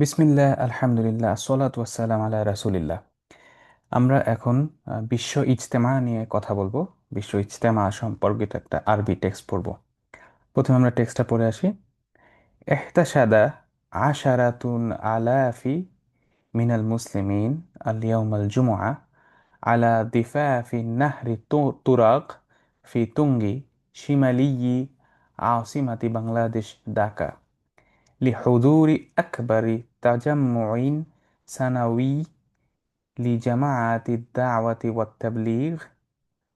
বিসমিল্লাহ আলহামদুলিল্লাহ সলাত ওয়াসালাম আলা রাসুলিল্লাহ আমরা এখন আহ, বিশ্ব ইজতেমা নিয়ে কথা বলবো বিশ্ব ইজতেমা সম্পর্কিত একটা আরবি টেক্সট পড়ব প্রথমে আমরা টেক্সটটা পড়ে আসি এহতাসাদা আশারাতুন আলাফি মিনাল মুসলিমিন اليوم الجمعة على ضفاف نهر تو- طرق في تونغي شمالي عاصمة بنغلاديش ঢাকা لحضور أكبر تجمع سنوي لجماعة الدعوة والتبليغ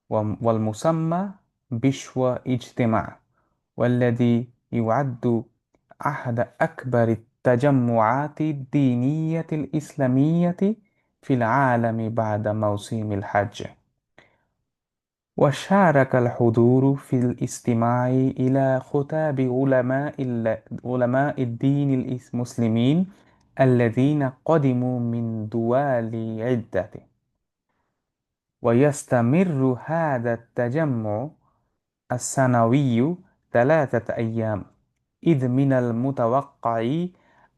والمسمى بشوى اجتماع والذي يعد أحد أكبر التجمعات الدينية الإسلامية في العالم بعد موسم الحج. وشارك الحضور في الاستماع إلى خطاب علماء الدين المسلمين الذين قدموا من دول عدة. ويستمر هذا التجمع السنوي ثلاثة أيام إذ من المتوقع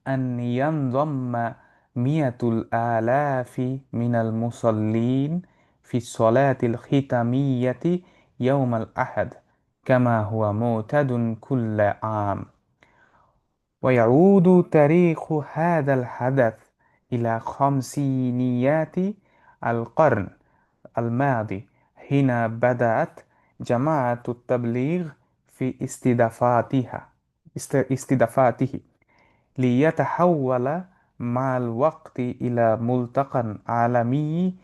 أن ينضم مئة الآلاف من المصلين في الصلاة الختامية يوم الأحد كما هو معتاد كل عام. ويعود تاريخ هذا الحدث إلى خمسينيات القرن الماضي حين بدأت جماعة التبليغ في استضافاتها است- استضافاته ليتحول مع الوقت إلى ملتقى عالمي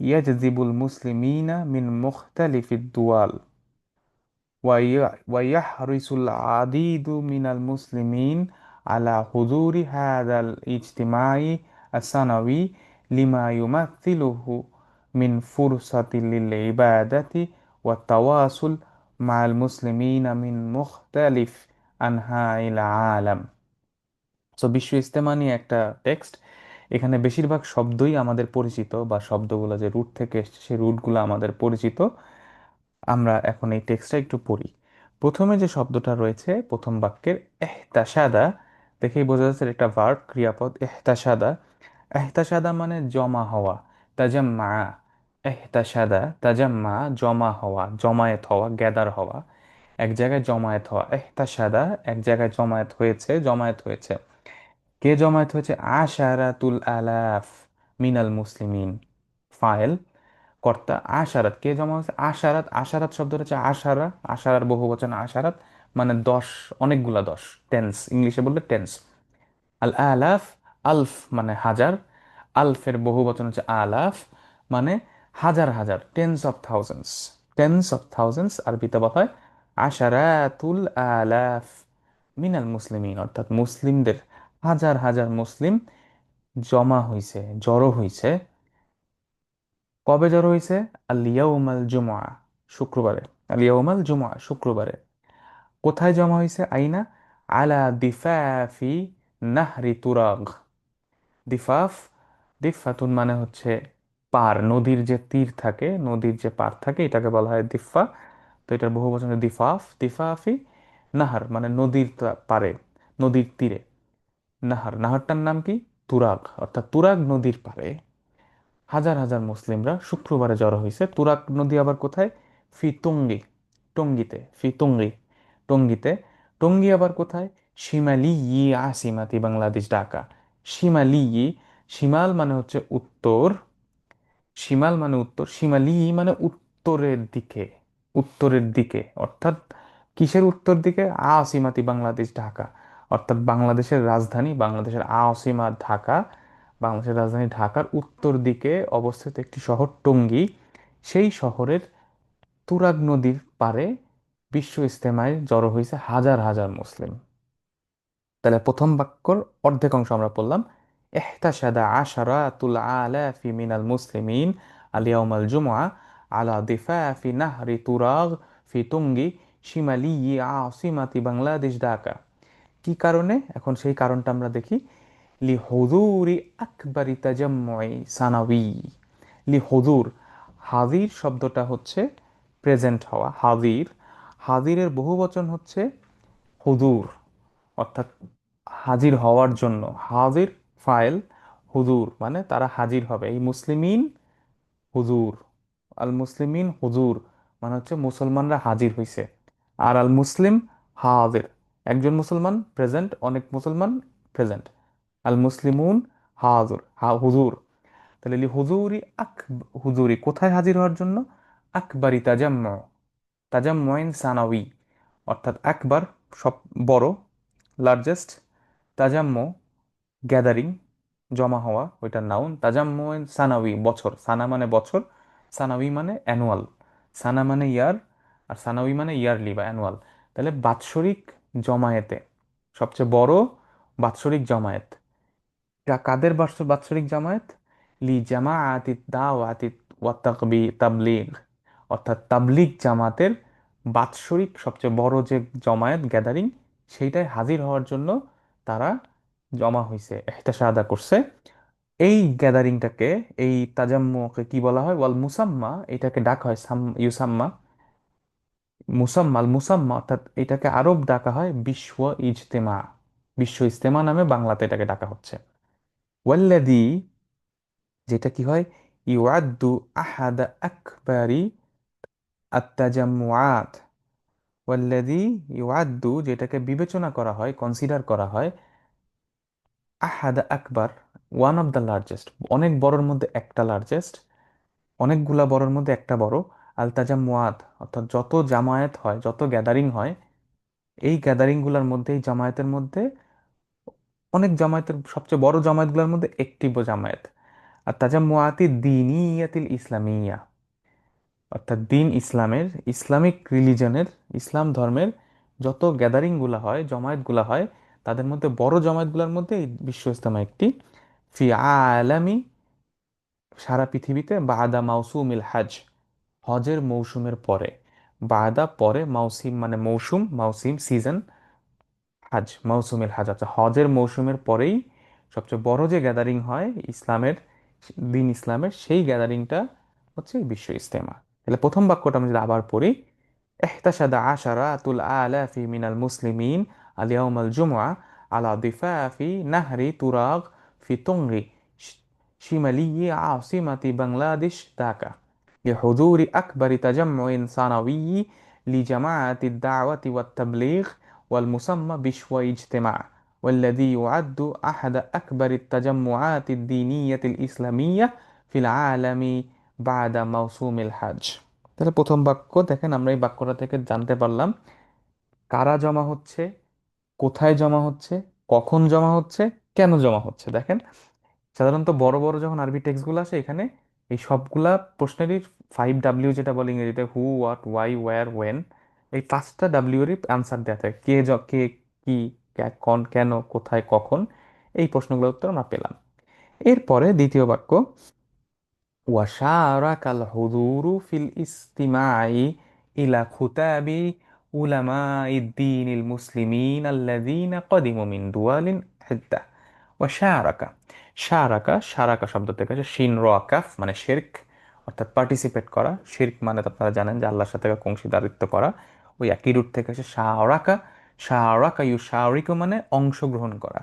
يجذب المسلمين من مختلف الدول. ওয়াইয়াহরিসুল আদিদু মিনাল মুসলিমিন আলা হুজুরি হাদাল ইজতিমাই আসানাবি লিমা ইউমাথিলুহু মিন ফুরসাতি লিল ইবাদাতি ওয়া তাওয়াসুল মাল মুসলিমিন মিন মুখতালিফ আলাম সো বিশ্ব ইস্তেমা নিয়ে একটা টেক্সট এখানে বেশিরভাগ শব্দই আমাদের পরিচিত বা শব্দগুলো যে রুট থেকে এসছে, সেই রুটগুলো আমাদের পরিচিত। আমরা এখন এই টেক্সটটা একটু পড়ি। প্রথমে যে শব্দটা রয়েছে, প্রথম বাক্যের এহতাসাদা দেখেই বোঝা যাচ্ছে একটা ভার্ব, ক্রিয়াপদ এহতাসাদা এহতাসাদা মানে জমা হওয়া, তাজাম্মা। এহতাসাদা তাজাম্মা, জমা হওয়া, জমায়েত হওয়া, গ্যাদার হওয়া। এক জায়গায় জমায়েত হওয়া এহতাসাদা এক জায়গায় জমায়েত হয়েছে জমায়েত হয়েছে। কে জমায়েত হয়েছে? আশারাতুল আলাফ মিনাল মুসলিমিন। ফাইল। কর্তা আশারাত। কে জমা হয়েছে? আশারাত। আশারাত শব্দটা হচ্ছে আশারা। আশারার বহু বচন আশারাত মানে দশ, অনেকগুলা দশ। টেন্স, ইংলিশে বললে টেন্স। আল আলাফ, আলফ মানে হাজার। আলফের বহু বচন হচ্ছে আলাফ মানে হাজার হাজার। Tens of thousands tens of thousands আরবিতে বলা হয় আশারাতুল আলাফ মিনাল মুসলিমিন। অর্থাৎ মুসলিমদের হাজার হাজার মুসলিম জমা হইছে, জড়ো হইছে। কবে জড়ো হইছে আলিয়াউমাল জুমা শুক্রবারে। আলিয়াউমাল জুমা শুক্রবারে। কোথায় জমা হইছে আইনা? আলা দিফাফি নাহরি তুরাগ। দিফাফ, দিফাতুন মানে হচ্ছে পার, নদীর যে তীর থাকে, নদীর যে পার থাকে, এটাকে বলা হয় দিফা। তো এটার বহু বচন দিফাফ, দিফাফি, নাহার মানে নদীর পারে, নদীর তীরে। নাহার, নাহারটার নাম কি? তুরাগ, অর্থাৎ তুরাগ নদীর পারে। হাজার হাজার মুসলিমরা শুক্রবারে জড়ো হয়েছে তুরাগ নদী আবার কোথায়? ফি তুঙ্গি টঙ্গিতে ফি তুঙ্গি টঙ্গিতে। টঙ্গি আবার কোথায়? শিমালি ই আসিমাতি, বাংলাদেশ, ঢাকা। শিমালি ই, শিমাল মানে হচ্ছে উত্তর। শিমাল মানে উত্তর, শিমালি মানে উত্তরের দিকে উত্তরের দিকে। অর্থাৎ কিসের উত্তর দিকে? আসিমাতি, বাংলাদেশ, ঢাকা। অর্থাৎ বাংলাদেশের রাজধানী, বাংলাদেশের আসিমা, ঢাকা। বাংলাদেশের রাজধানী ঢাকার উত্তর দিকে অবস্থিত একটি শহর টঙ্গী। সেই শহরের তুরাগ নদীর পারে বিশ্ব ইজতেমায় জড়ো হয়েছে হাজার হাজার মুসলিম। তাহলে প্রথম বাক্যর অর্ধেক অংশ আমরা পড়লাম এহতাসাদা আশারা তুল আলা ফি মিনাল মুসলিমিন আলিয়াউমাল জুমআ আলা দিফা ফি নাহরি তুরাগ ফি তুঙ্গি শিমালি আসিমাতি বাংলাদেশ ঢাকা। কি কারণে? এখন সেই কারণটা আমরা দেখি। লি হুজুরি আকবরি তাজাম্মুই সানাবি লি হুজুর শব্দটা হচ্ছে প্রেজেন্ট হওয়া হাজির হাজিরের বহু বচন হচ্ছে হুদুর, অর্থাৎ হাজির হওয়ার জন্য। হাজির ফাইল হুজুর মানে তারা হাজির হবে। এই মুসলিমিন হুজুর আল মুসলিমিন হুজুর মানে হচ্ছে মুসলমানরা হাজির হইছে। আর আল মুসলিম হাজির একজন মুসলমান প্রেজেন্ট অনেক মুসলমান প্রেজেন্ট আল মুসলিমুন হাজুর, হা, হুজুর। তাহলে লি হুজুরি আক, হুজুরি কোথায় হাজির হওয়ার জন্য? আকবরি তাজাম্ম তাজাম্মুইন সানাউই অর্থাৎ একবার সব বড় লার্জেস্ট তাজাম্ম গ্যাদারিং জমা হওয়া ওইটার নাউন তাজাম্মুইন সানাউই বছর। সানা মানে বছর সানাউই মানে অ্যানুয়াল সানা মানে ইয়ার আর সানাউই মানে ইয়ারলি বা অ্যানুয়াল তাহলে বাৎসরিক জমায়েতে, সবচেয়ে বড় বাৎসরিক জমায়েত। কাদের বাৎস- বাৎসরিক জামায়াত? লি জামাআতি দাওয়াতি ওয়া তাকবি তাবলিগ। অর্থাৎ তাবলিগ জামাতের বাৎসরিক সবচেয়ে বড় যে জমায়েত গ্যাদারিং, সেইটায় হাজির হওয়ার জন্য তারা জমা হয়েছে ইহতেশাদা করছে। এই গ্যাদারিংটাকে, এই তাজাম্মুকে কি বলা হয়? ওয়াল মুসাম্মা, এটাকে ডাকা হয় সাম, ইউসাম্মা। মুসাম্মাল মুসাম্মা, অর্থাৎ এটাকে আরব ডাকা হয় বিশ্ব ইজতেমা বিশ্ব ইজতেমা নামে বাংলাতে এটাকে ডাকা হচ্ছে। ওয়াল্লাদি যেটা কি হয়? ইউআদ্দু আহাদা আকবারি আত্তাজাম্মুআত ওয়াল্লাদি ইউআদ্দু, যেটাকে বিবেচনা করা হয় কনসিডার করা হয়, আহাদা আকবার ওয়ান অফ দ্য লার্জেস্ট অনেক বড়র মধ্যে একটা লার্জেস্ট অনেকগুলা বড়র মধ্যে একটা বড় আল তাজাম্মুআত অর্থাৎ যত জামায়াত হয়, যত গ্যাদারিং হয়, এই গ্যাদারিংগুলোর মধ্যে, এই জামায়াতের মধ্যে অনেক জামায়াতের, সবচেয়ে বড় জামায়াতগুলোর মধ্যে একটি জামায়াত। আর তাজাম্মুআতি দিনিয়াতিল ইসলামিয়া। অর্থাৎ দিন ইসলামের, ইসলামিক রিলিজনের, ইসলাম ধর্মের যত গ্যাদারিংগুলো হয়, জমায়েতগুলো হয়, তাদের মধ্যে বড় জমায়েতগুলোর মধ্যে এই বিশ্ব ইজতেমা একটি। ফি আলামি সারা পৃথিবীতে বাদা মাউসুমিল হাজ, হজের মৌসুমের পরে। বাদা পরে মাউসিম মানে মৌসুম, মাউসিম সিজন হাজ মৌসুমের হাজ আচ্ছা হজের মৌসুমের পরেই সবচেয়ে বড় যে গ্যাদারিং হয় ইসলামের দিন ইসলামের সেই গ্যাদারিংটা হচ্ছে এই বিশ্ব ইজতেমা তাহলে প্রথম বাক্যটা আমি যদি আবার পড়ি احتشد عشرات الآلاف من المسلمين اليوم الجمعة على ضفاف نهر تراغ في تونغ ش- شمالي عاصمة بنغلاديش ঢাকা لحضور أكبر تجمع سنوي لجماعة الدعوة والتبليغ والمسمى بشوى اجتماع والذي يعد أحد أكبر التجمعات الدينية الإسلامية في العالم بعد موسوم الحج তাহলে প্রথম বাক্য দেখেন আমরা এই বাক্যটা থেকে জানতে পারলাম কারা জমা হচ্ছে কোথায় জমা হচ্ছে কখন জমা হচ্ছে কেন জমা হচ্ছে দেখেন সাধারণত বড় বড় যখন আরবি টেক্সটগুলো আসে এখানে এই সবগুলা প্রশ্নেরই ফাইভ ডাব্লিউ যেটা বলে ইংরেজিতে who what why where when এই পাঁচটা ডাব্লিউরই অ্যান্সার দেওয়া থাকে কে য কে কি কে- কন কেন কোথায় কখন এই প্রশ্নগুলোর উত্তর আমরা পেলাম এরপরে দ্বিতীয় বাক্য وشارك الحضور في الاستماع إلى خطاب علماء الدين المسلمين الذين قدموا من دول عدة وشارك শারাকা শারাকা শব্দ থেকে আসে শিন র কাফ মানে শিরক অর্থাৎ পার্টিসিপেট করা শিরক মানে তো আপনারা জানেন যে আল্লাহর সাথে অংশীদারিত্ব করা ওই একই রুট থেকে আসে শারাকা। শারাকা ইউ শারিকু মানে অংশগ্রহণ করা।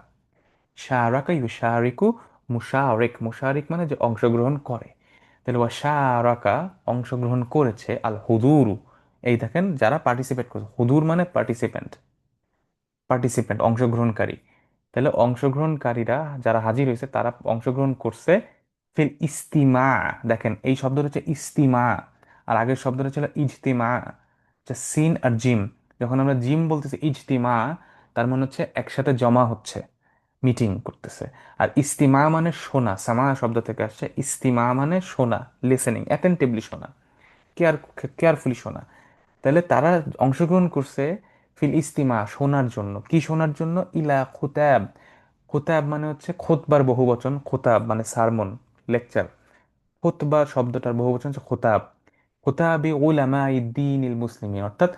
শাহরাকা ইউ শারিকু মুশারিক। মুশারিক মানে যে অংশগ্রহণ করে। তাহলে ওয়া শারাকা অংশগ্রহণ করেছে আল হুদুরু। এই দেখেন যারা পার্টিসিপেট করছে। হুদুর মানে পার্টিসিপেন্ট পার্টিসিপেন্ট অংশগ্রহণকারী। তাহলে অংশগ্রহণকারীরা যারা হাজির হয়েছে, তারা অংশগ্রহণ করছে ফিল ইস্তিমা। দেখেন এই শব্দটা হচ্ছে ইস্তিমা। আর আগের শব্দটা ছিল ইজতিমা। সিন আর জিম। যখন আমরা জিম বলতেছি ইজতিমা, তার মানে হচ্ছে একসাথে জমা হচ্ছে, মিটিং করতেছে। আর ইস্তিমা মানে শোনা, সামা শব্দ থেকে আসছে ইস্তিমা মানে শোনা লিসেনিং অ্যাটেন্টিভলি শোনা কেয়ার কেয়ারফুলি শোনা। তাহলে তারা অংশগ্রহণ করছে ফিল ইস্তিমা শোনার জন্য। কি শোনার জন্য? ইলা খুতাব। খুতাব মানে হচ্ছে খোতবার বহুবচন, খোতাব মানে সারমন লেকচার খুতবা শব্দটার বহুবচন হচ্ছে খোতাব। খোতাবি উলামা ইদ্দিন ইল মুসলিমিন অর্থাৎ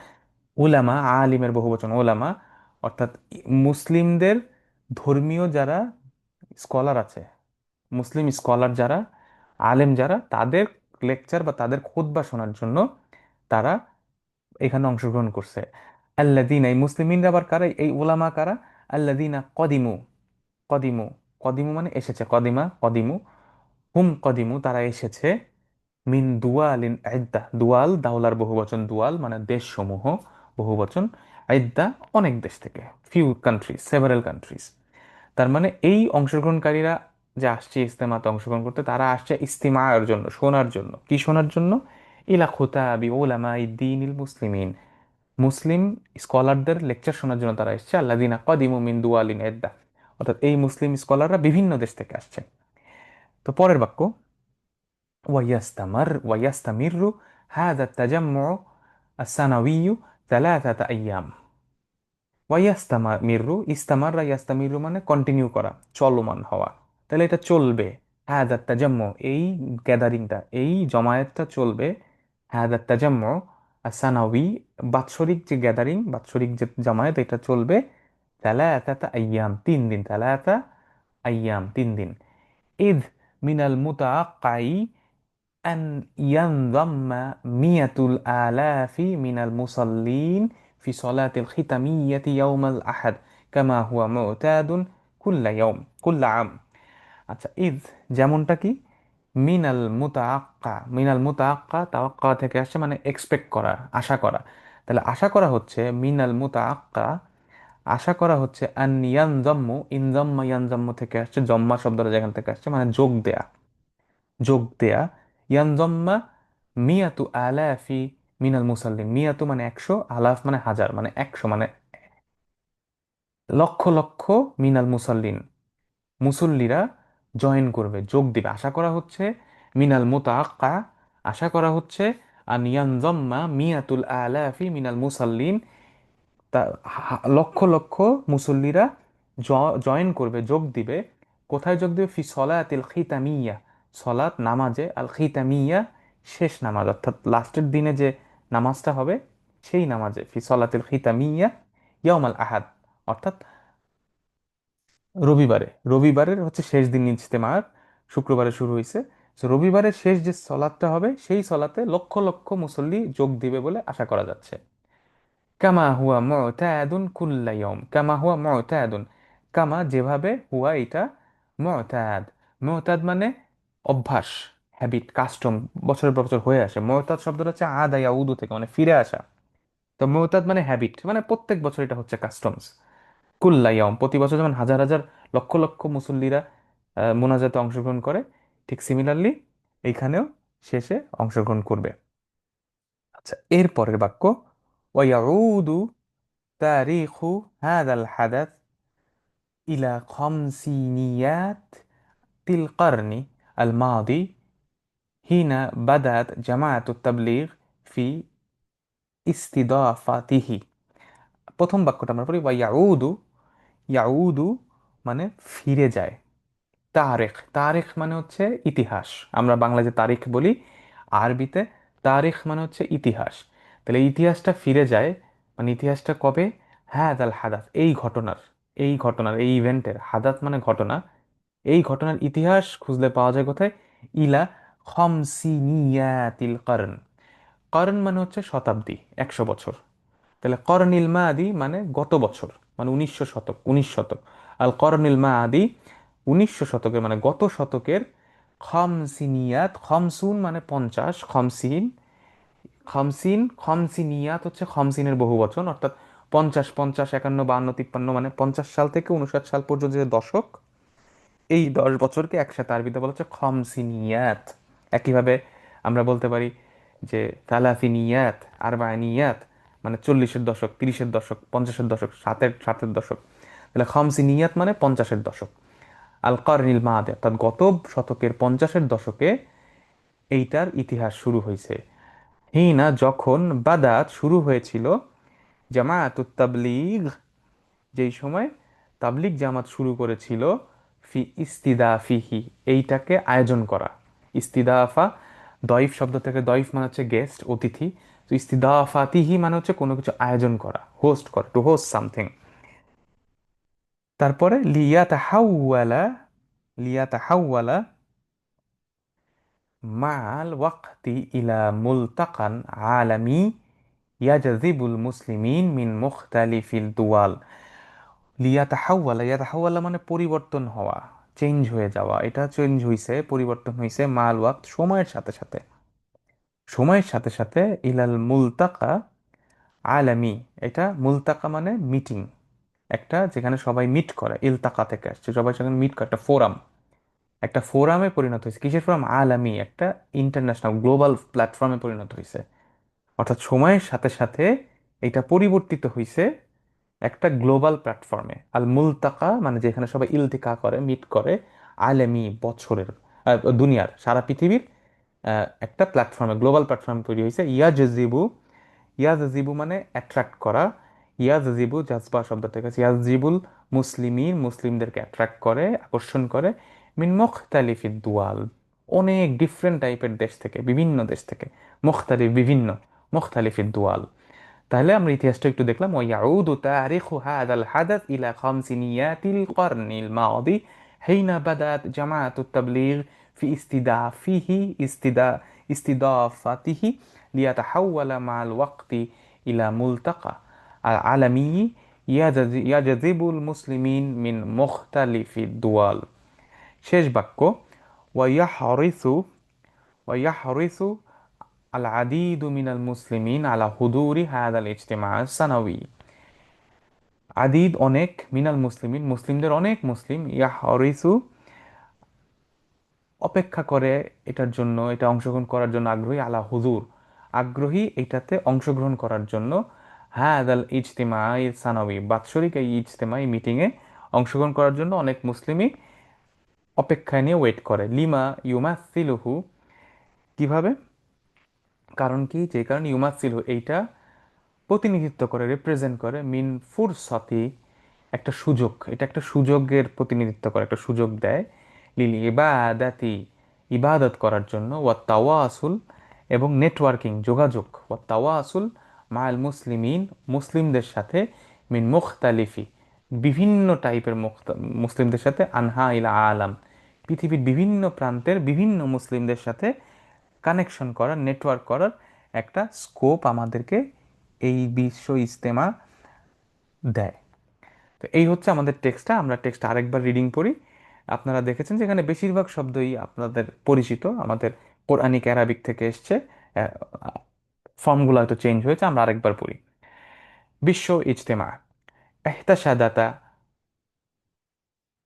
উলামা আলিমের বহুবচন ওলামা অর্থাৎ মুসলিমদের ধর্মীয় যারা স্কলার আছে, মুসলিম স্কলার যারা, আলেম যারা তাদের লেকচার বা তাদের খুতবা শোনার জন্য তারা এখানে অংশগ্রহণ করছে। আল্লাদিন এই মুসলিমিনরা আবার কারা? এই ওলামা কারা? আল্লাদিনা কদিমু। কদিমু। কদিমু মানে এসেছে। কদিমা, কদিমু। হুম কদিমু তারা এসেছে। মিন দুয়ালিন আইদ্দা। দুয়াল, দাওলার বহুবচন দুয়াল মানে দেশসমূহ, বহুবচন আইদ্দা অনেক দেশ থেকে ফিউ কান্ট্রিজ সেভারেল কান্ট্রিজ তার মানে এই অংশগ্রহণকারীরা যে আসছে ইস্তেমাতে অংশগ্রহণ করতে, তারা আসছে ইস্তিমার জন্য, শোনার জন্য। কি শোনার জন্য? ইলা খুতাবি ওলামা ইদ্দিনিল মুসলিমিন। মুসলিম স্কলারদের লেকচার শোনার জন্য তারা এসছে আল্লাদিনা কদিমু মিন দুয়ালিন এদ্দা অর্থাৎ এই মুসলিম স্কলাররা বিভিন্ন দেশ থেকে আসছে। তো পরের বাক্য ওয়াইয়াস্তামার ওয়াইয়াস্তামিরু হাদা তাজাম্মু السنوي ثلاثة أيام ওয়াইয়াস্তামিরু ইস্তামাররা ইয়াস্তামিরু মানে কন্টিনিউ করা চলমান হওয়া তাহলে এটা চলবে হাদাত তাজাম্ম এই গ্যাদারিংটা এই জমায়েতটা চলবে হাদাত তাজাম্ম সানাউই বাৎসরিক যে গ্যাদারিং বাৎসরিক যে জামায়াত এটা চলবে তালাতা আইয়াম তিন দিন তালাতা আইয়াম তিন দিন ইদ মিনাল মুতাক্কাই أن ينضم مئة الآلاف من المصلين في صلاة الختامية يوم الأحد كما هو معتاد كل يوم كل عام আচ্ছা ইদ যেমনটা কি মিনাল মুতাক্কা মিনাল মুতাক্কা তাওয়াক্কা থেকে আসছে মানে এক্সপেক্ট করা আশা করা তাহলে আশা করা হচ্ছে মিনাল মুতাক্কা আশা করা হচ্ছে আন ইয়ানজাম্মু ইনজাম্মা ইয়ানজাম্মু থেকে আসছে জম্মা শব্দটা যেখান থেকে আসছে মানে যোগ দেয়া যোগ দেয়া ইয়ানজম্মা মিয়াতু আলাফি মিনাল মুসাল্লিম। মিয়াতু মানে একশো, আলাফ মানে হাজার মানে একশো মানে লক্ষ লক্ষ মিনাল মুসাল্লিন মুসল্লিরা জয়েন করবে, যোগ দিবে। আশা করা হচ্ছে মিনাল মুতাক্কা আশা করা হচ্ছে আনিয়ানজম্মা মিয়াতুল আলাফি মিনাল মুসাল্লিন তা লক্ষ লক্ষ মুসল্লিরা জয়েন করবে, যোগ দিবে। কোথায় যোগ দিবে? ফি সলাতিল খিতামিয়া। সলাত নামাজে আল খিতামিয়া শেষ নামাজ, অর্থাৎ লাস্টের দিনে যে নামাজটা হবে, সেই নামাজে, ফি সলাতিল খিতামিয়া ইয়াউমাল আহাদ, অর্থাৎ রবিবারে। রবিবারের হচ্ছে শেষ দিন ইজতেমার, শুক্রবারে শুরু হয়েছে সো রবিবারের শেষ যে সলাদটা হবে, সেই সলাতে লক্ষ লক্ষ মুসল্লি যোগ দিবে বলে আশা করা যাচ্ছে। কামা হুয়া মুতায়াদুন কুল্লা ইয়ম কামা হুয়া মুতায়াদুন কামা যেভাবে হুয়া এটা মুতায়াদ মুতাদ মানে অভ্যাস হ্যাবিট কাস্টম বছরের পর বছর হয়ে আসে। মুতাদ শব্দটা হচ্ছে আদা ইয়া উদু থেকে মানে ফিরে আসা। তো মুতাদ মানে হ্যাবিট মানে প্রত্যেক বছর এটা হচ্ছে কাস্টমস কুল্লা কুল্লাইয়ম প্রতি বছর যেমন হাজার হাজার লক্ষ লক্ষ মুসল্লিরা মোনাজাতে অংশগ্রহণ করে, ঠিক সিমিলারলি এইখানেও শেষে অংশগ্রহণ করবে। আচ্ছা এর পরের বাক্য ওয়াউদু তারিখু হাদাল হাদাথ ইলা খমসিনিয়াত তিল মাদি হিনা বাদাত জামায়াত তাবলিগ ফি ইস্তিদাফাতিহি প্রথম বাক্যটা আমরা পড়ি ওয়াউদু ইয়াউদু ইয়াউদু মানে ফিরে যায়। তারেখ তারেখ মানে হচ্ছে ইতিহাস। আমরা বাংলা যে তারিখ বলি, আরবিতে তারিখ মানে হচ্ছে ইতিহাস। তাহলে ইতিহাসটা ফিরে যায় মানে ইতিহাসটা কবে? হ্যাঁ তাহলে হাদাত, এই ঘটনার এই ঘটনার, এই ইভেন্টের হাদাত মানে ঘটনা। এই ঘটনার ইতিহাস খুঁজলে পাওয়া যায় কোথায়? ইলা খমসিনিয়াতিল করন করন মানে হচ্ছে শতাব্দী, একশো বছর। তাহলে করনিল মা আদি মানে গত বছর মানে উনিশশো শতক, উনিশ শতক। আল করনিল মা আদি উনিশশো শতকের মানে গত শতকের খমসিনিয়াত, খমসুন মানে পঞ্চাশ, খমসিন খমসিন, খমসিনিয়াত হচ্ছে খমসিনের বহু বচন, অর্থাৎ পঞ্চাশ পঞ্চাশ, একান্ন বান্ন তিপ্পান্ন মানে পঞ্চাশ সাল থেকে উনষাট সাল পর্যন্ত যে দশক এই দশ বছরকে একসাথে আরবিতে বলা হচ্ছে খমসিনিয়াত। একইভাবে আমরা বলতে পারি যে তালাফিনিয়াত আরবায়নিয়াত মানে চল্লিশের দশক, তিরিশের দশক, পঞ্চাশের দশক, সাতের সাতের দশক। তাহলে খমসিনিয়াত মানে পঞ্চাশের দশক। আল কারনিল মাহাদে অর্থাৎ গত শতকের পঞ্চাশের দশকে এইটার ইতিহাস শুরু হয়েছে। হিনা যখন বাদাত শুরু হয়েছিল জামায়াত তাবলিগ, যেই সময় তাবলিগ জামাত শুরু করেছিল ফি ইস্তিদাফিহি, এইটাকে আয়োজন করা। ইস্তিদাফা দইফ শব্দ থেকে দইফ মানে হচ্ছে গেস্ট অতিথি। তো ইস্তিদাফাতিহি মানে হচ্ছে কোনো কিছু আয়োজন করা হোস্ট করা টু হোস্ট সামথিং তারপরে লিয়া তাহাওয়ালা লিয়া তাহাওয়ালা মাল ওয়াক্তি ইলা মুলতাকান আলামি ইয়াজাজিবুল মুসলিমিন মিন মুখতালিফিল দুয়াল। লিয়াতাহাওয়ালা ইয়াতাহাওয়ালা মানে পরিবর্তন হওয়া চেঞ্জ হয়ে যাওয়া। এটা চেঞ্জ হইছে, পরিবর্তন হইছে মাল, ওয়াক্ত, সময়ের সাথে সাথে। সময়ের সাথে সাথে ইলাল মুলতাকা আলামি, এটা মুলতাকা মানে মিটিং একটা যেখানে সবাই মিট করে, ইলতাকা থেকে আসছে, সবাই সেখানে মিট করে, একটা ফোরাম একটা ফোরামে পরিণত হয়েছে কিসের ফোরাম আলামি, একটা ইন্টারন্যাশনাল গ্লোবাল প্ল্যাটফর্মে পরিণত হয়েছে অর্থাৎ সময়ের সাথে সাথে এটা পরিবর্তিত হয়েছে একটা গ্লোবাল প্ল্যাটফর্মে আল মুলতাকা মানে যেখানে সবাই ইলতিকা করে, মিট করে, আলেমি বছরের দুনিয়ার, সারা পৃথিবীর একটা প্ল্যাটফর্মে, গ্লোবাল প্ল্যাটফর্ম তৈরি হয়েছে ইয়াজিবু ইয়াজিবু মানে অ্যাট্রাক্ট করা। ইয়াজিবু জাজবা শব্দ থেকে। ইয়াজিবুল মুসলিমিন, মুসলিমদেরকে অ্যাট্রাক্ট করে, আকর্ষণ করে। মিন মুখতালিফি দুয়াল, অনেক ডিফারেন্ট টাইপের দেশ থেকে, বিভিন্ন দেশ থেকে, মুখতালিফ বিভিন্ন মুখতালিফি দুয়াল। তাহলে আমরা ইতিহাসটা একটু দেখলাম ويعود تاريخ هذا الحدث إلى خمسينيات القرن الماضي حين بدأت جماعة التبليغ في استضافه استدا استضافته ليتحول مع الوقت إلى ملتقى عالمي يجذ- يجذب المسلمين من مختلف الدول শেষ বাক্য আল আদিদু মিনাল মুসলিমিন আলা হুদুরি হায়াদ আল ইজতেমা সানাউই আদিদ অনেক, মিনাল মুসলিমিন, মুসলিমদের অনেক মুসলিম ইয়াহ অরিসু অপেক্ষা করে এটার জন্য, এটা অংশগ্রহণ করার জন্য আগ্রহী আলা হুজুর। আগ্রহী এটাতে অংশগ্রহণ করার জন্য হায়াদ আল ইজতেমা ই সানাউই বাৎসরিক এই ইজতেমা, এই মিটিংয়ে অংশগ্রহণ করার জন্য অনেক মুসলিমই অপেক্ষায় নিয়ে ওয়েট করে। লিমা ইউমা সিলুহু কীভাবে? কারণ কি? যে কারণে ইউমাসিলহু এইটা প্রতিনিধিত্ব করে রিপ্রেজেন্ট করে মিন ফুর ফুরসতি একটা সুযোগ। এটা একটা সুযোগের প্রতিনিধিত্ব করে, একটা সুযোগ দেয় লিল ইবাদাতি, ইবাদত করার জন্য, ওয়া তাওয়াসুল এবং নেটওয়ার্কিং যোগাযোগ। ওয়া তাওয়াসুল মাল মুসলিমিন, মুসলিমদের সাথে মিন মুখতালিফি। বিভিন্ন টাইপের মুসলিমদের সাথে আনহা ইলা আলাম। পৃথিবীর বিভিন্ন প্রান্তের বিভিন্ন মুসলিমদের সাথে কানেকশন করার নেটওয়ার্ক করার একটা স্কোপ আমাদেরকে এই বিশ্ব ইজতেমা দেয়। তো এই হচ্ছে আমাদের টেক্সটটা আমরা টেক্সট আরেকবার রিডিং পড়ি। আপনারা দেখেছেন যে এখানে বেশিরভাগ শব্দই আপনাদের পরিচিত, আমাদের কোরআনিক অ্যারাবিক থেকে এসছে ফর্মগুলো হয়তো চেঞ্জ হয়েছে, আমরা আরেকবার পড়ি। বিশ্ব ইজতেমা এহতাসাদাতা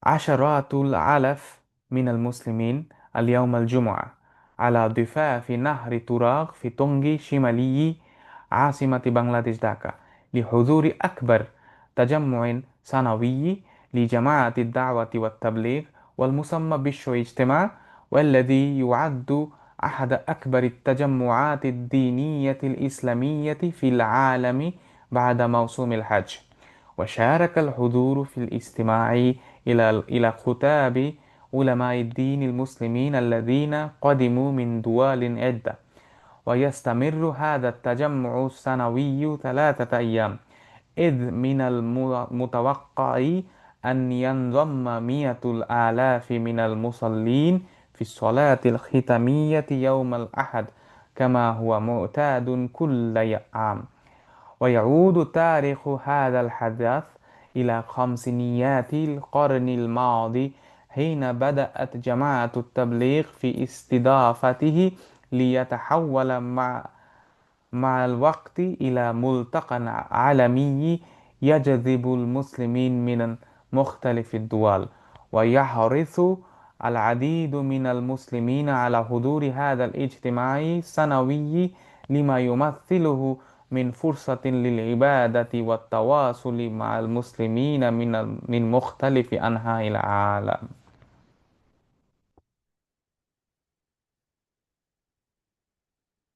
আশারাতুল আলাফ মিনাল মুসলিমিন আলিয়াউমাল জুমা على ضفاف نهر تراغ في تونغي شمالي عاصمة بنغلاديش ঢাকা لحضور أكبر تجمع سنوي لجماعة الدعوة والتبليغ والمسمى بالشو اجتماع والذي يعد أحد أكبر التجمعات الدينية الإسلامية في العالم بعد موسم الحج. وشارك الحضور في الاستماع إلى إلى خطاب علماء الدين المسلمين الذين قدموا من دول عدة. ويستمر هذا التجمع السنوي ثلاثة أيام إذ من المتوقع أن ينضم مئة الآلاف من المصلين في الصلاة الختامية يوم الأحد كما هو معتاد كل عام. ويعود تاريخ هذا الحدث إلى خمسينيات القرن الماضي حين بدأت جماعة التبليغ في استضافته ليتحول مع مع الوقت إلى ملتقى عالمي يجذب المسلمين من مختلف الدول ويحرص العديد من المسلمين على حضور هذا الاجتماع السنوي لما يمثله من فرصة للعبادة والتواصل مع المسلمين من من مختلف أنحاء العالم.